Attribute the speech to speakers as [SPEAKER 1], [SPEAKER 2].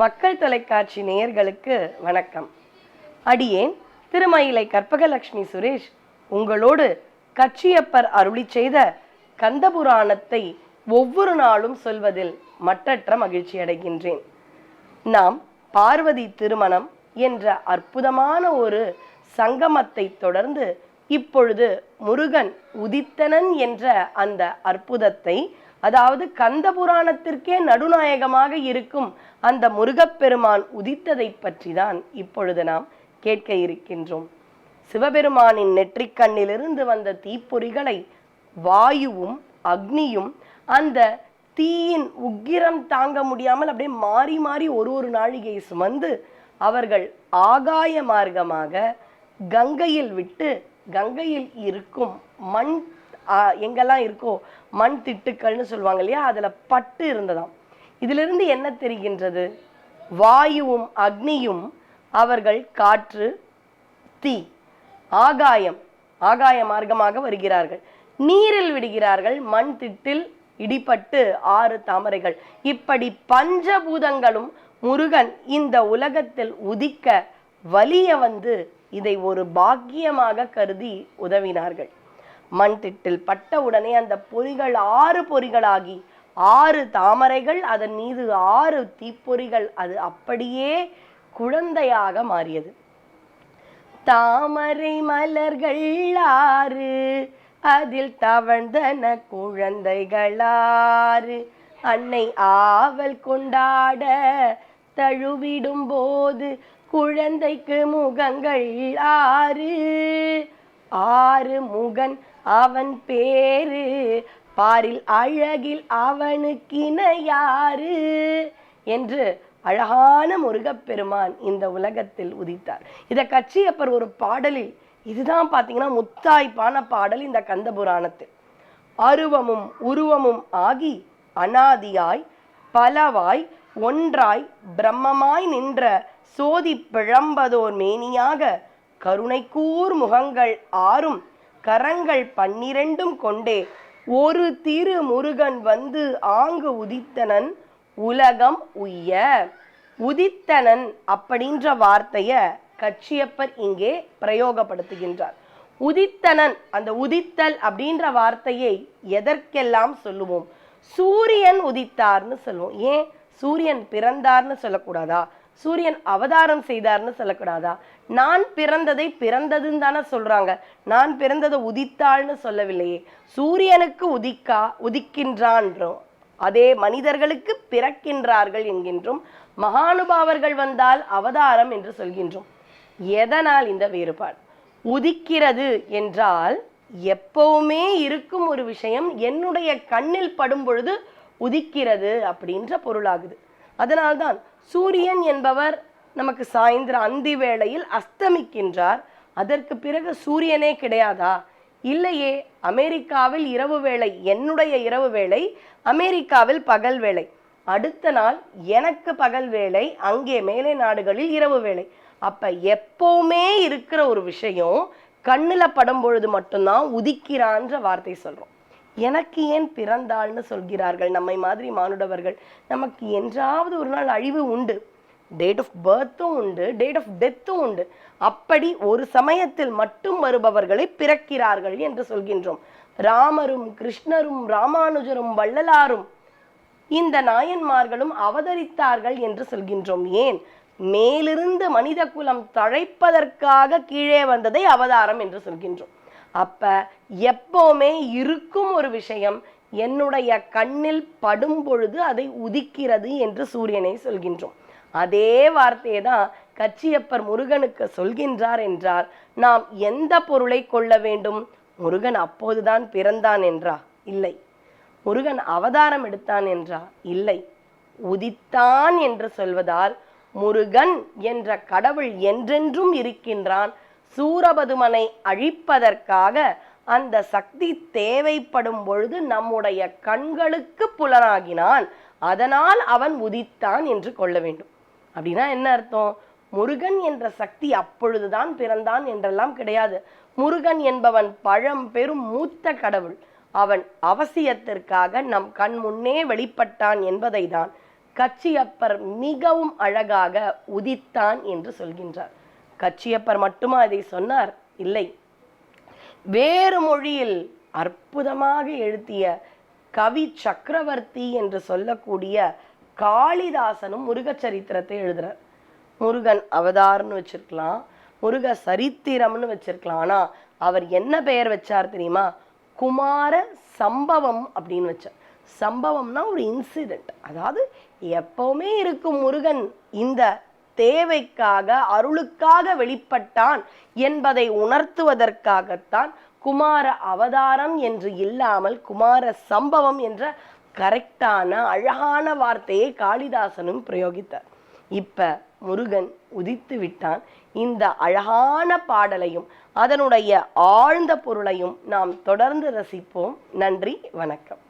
[SPEAKER 1] மக்கள் தொலைக்காட்சி நேயர்களுக்கு வணக்கம். அடியேன் திருமயிலை கற்பகலட்சுமி சுரேஷ் உங்களோடு கச்சியப்பர் அருளி செய்த கந்தபுராணத்தை ஒவ்வொரு நாளும் சொல்வதில் மற்றற்ற மகிழ்ச்சி அடைகின்றேன். நாம் பார்வதி திருமணம் என்ற அற்புதமான ஒரு சங்கமத்தை தொடர்ந்து இப்பொழுது முருகன் உதித்தனன் என்ற அந்த அற்புதத்தை அதாவது கந்த புராணத்திற்கே நடுநாயகமாக இருக்கும் அந்த முருகப்பெருமான் உதித்ததை பற்றி தான் இப்பொழுது நாம் கேட்க இருக்கின்றோம். சிவபெருமானின் நெற்றிக்கண்ணிலிருந்து வந்த தீப்பொறிகளை வாயுவும் அக்னியும் அந்த தீயின் உக்கிரம் தாங்க முடியாமல் அப்படியே மாறி மாறி ஒரு ஒரு நாழிகை சுமந்து அவர்கள் ஆகாய மார்க்கமாக கங்கையில் விட்டு கங்கையில் இருக்கும் மண் எங்கெல்லாம் இருக்கோ மண் திட்டுக்கள்னு சொல்லுவாங்க இல்லையா? அதில் பட்டு இருந்ததாம். இதிலிருந்து என்ன தெரிகின்றது? வாயுவும் அக்னியும் அவர்கள் காற்று தீ ஆகாயம் ஆகாய மார்க்கமாக வருகிறார்கள். நீரில் விடுகிறார்கள் மண் திட்டில் இடிபட்டு ஆறு தாமரைகள். இப்படி பஞ்சபூதங்களும் முருகன் இந்த உலகத்தில் உதிக்க வலிய வந்து இதை ஒரு பாக்கியமாக கருதி உதவினார்கள். மண் திட்டில் பட்ட உடனே அந்த பொறிகள் ஆறு பொறிகளாகி ஆறு தாமரைகள் அதன் மீது ஆறு தீப்பொறிகள். அது அப்படியே குழந்தையாக மாறியது. தாமரை மலர்கள் ஆறு அதில் தவழ்ந்தன குழந்தைகளாறு. அன்னை ஆவல் கொண்டாட தழுவிடும் போது குழந்தைக்கு முகங்கள் ஆறு. ஆறு முகன் அவன் பேரு பாரில் அழகில் அவனுக்கிணையாறு என்று அழகான முருகப்பெருமான் இந்த உலகத்தில் உதித்தார். இதை கச்சியப்பர் ஒரு பாடலில் இதுதான் பார்த்தீங்கன்னா முத்தாய்ப்பான பாடல் இந்த கந்த புராணத்தில் அருவமும் உருவமும் ஆகி அனாதியாய் பலவாய் ஒன்றாய் பிரம்மமாய் நின்ற சோதி பிழம்பதோர் மேனியாக கருணைக்கூர் முகங்கள் ஆறும் கரங்கள் பன்னிரண்டும் கொண்டே ஒரு திரு முருகன் வந்து ஆங்கு உதித்தனன் உலகம் உய்ய. உதித்தனன் அப்படின்ற வார்த்தைய கட்சியப்பர் இங்கே பிரயோகப்படுத்துகின்றார். உதித்தனன் அந்த உதித்தல் அப்படின்ற வார்த்தையை எதற்கெல்லாம் சொல்லுவோம்? சூரியன் உதித்தார்னு சொல்லுவோம். ஏன்? சூரியன் பிறந்தார்னு சொல்லக்கூடாதா? சூரியன் அவதாரம் செய்தார்னு சொல்லக்கூடாதா? நான் பிறந்ததை பிறந்ததுன்னு தானே சொல்றாங்க. நான் பிறந்ததை உதித்தாள்னு சொல்லவில்லையே. சூரியனுக்கு உதிக்கா உதிக்கின்றான்றோம். அதே மனிதர்களுக்கு பிறக்கின்றார்கள் என்கின்றோம். மகானுபாவர்கள் வந்தால் அவதாரம் என்று சொல்கின்றோம். எதனால் இந்த வேறுபாடு? உதிக்கிறது என்றால் எப்பவுமே இருக்கும் ஒரு விஷயம் என்னுடைய கண்ணில் படும் பொழுது உதிக்கிறது அப்படின்ற பொருளாகுது. அதனால்தான் சூரியன் என்பவர் நமக்கு சாயந்தர அந்தி வேளையில் அஸ்தமிக்கின்றார். அதற்கு பிறகு சூரியனே கிடையாதா? இல்லையே அமெரிக்காவில் இரவு வேளை என்னுடைய இரவு வேளை அமெரிக்காவில் பகல் வேளை. அடுத்த நாள் எனக்கு பகல் வேளை அங்கே மேலே நாடுகளில் இரவு வேளை. அப்ப எப்பவுமே இருக்கிற ஒரு விஷயம் கண்ணுல படும் பொழுது மட்டும்தான் உதிக்கிறான்ற வார்த்தை சொல்றோம். எனக்கு ஏன் பிறந்தாள்னு சொல்கிறார்கள். நம்மை மாதிரி மானுடவர்கள் நமக்கு என்றாவது ஒரு நாள் அழிவு உண்டு. டேட் ஆஃப் பர்த்தும் உண்டு டேட் ஆஃப் டெத்தும் உண்டு. அப்படி ஒரு சமயத்தில் மட்டும் வருபவர்களை பிறக்கிறார்கள் என்று சொல்கின்றோம். ராமரும் கிருஷ்ணரும் ராமானுஜரும் வள்ளலாரும் இந்த நாயன்மார்களும் அவதரித்தார்கள் என்று சொல்கின்றோம். ஏன்? மேலிருந்து மனித குலம் தழைப்பதற்காக கீழே வந்ததை அவதாரம் என்று சொல்கின்றோம். அப்ப எப்போவுமே இருக்கும் ஒரு விஷயம் என்னுடைய கண்ணில் படும் பொழுது அதை உதிக்கிறது என்று சூரியனை சொல்கின்றோம். அதே வார்த்தையை தான் கச்சியப்பர் முருகனுக்கு சொல்கின்றார் என்றால் நாம் எந்த பொருளை கொள்ள வேண்டும்? முருகன் அப்போதுதான் பிறந்தான் என்றா? இல்லை. முருகன் அவதாரம் எடுத்தான் என்றா? இல்லை. உதித்தான் என்று சொல்வதால் முருகன் என்ற கடவுள் என்றென்றும் இருக்கின்றான். சூரபதுமனை அழிப்பதற்காக அந்த சக்தி தேவைப்படும் பொழுது நம்முடைய கண்களுக்கு புலனாகினான். அதனால் அவன் உதித்தான் என்று கொள்ள வேண்டும். அப்படின்னா என்ன அர்த்தம்? முருகன் என்ற சக்தி அப்பொழுதுதான் பிறந்தான் என்றெல்லாம் கிடையாது. முருகன் என்பவன் பழம் பெரும் மூத்த கடவுள். அவன் அவசியத்திற்காக நம் கண் முன்னே வெளிப்பட்டான் என்பதை தான் கச்சியப்பர் மிகவும் அழகாக உதித்தான் என்று சொல்கின்றார். கச்சியப்பர் மட்டுமா இதை சொன்னார்? இல்லை. வேறு மொழியில் அற்புதமாக எழுதிய கவி சக்கரவர்த்தி என்று சொல்லக்கூடிய காளிதாசனும் முருக சரித்திரத்தை எழுதுறார். முருகன் அவதார்னு வச்சிருக்கலாம் முருக சரித்திரம்னு வச்சிருக்கலாம். ஆனால் அவர் என்ன பெயர் வச்சார் தெரியுமா? குமார சம்பவம் அப்படின்னு வச்சார். சம்பவம்னா ஒரு இன்சிடெண்ட் அதாவது எப்பவுமே இருக்கும் முருகன் இந்த தேவைக்காக அருளுக்காக வெளிப்பட்டான் என்பதை உணர்த்துவதற்காகத்தான் குமார அவதாரம் என்று இல்லாமல் குமார சம்பவம் என்ற கரெக்டான அழகான வார்த்தையை காளிதாசனும் பிரயோகித்தார். இப்ப முருகன் உதித்து விட்டான். இந்த அழகான பாடலையும் அதனுடைய ஆழ்ந்த பொருளையும் நாம் தொடர்ந்து ரசிப்போம். நன்றி வணக்கம்.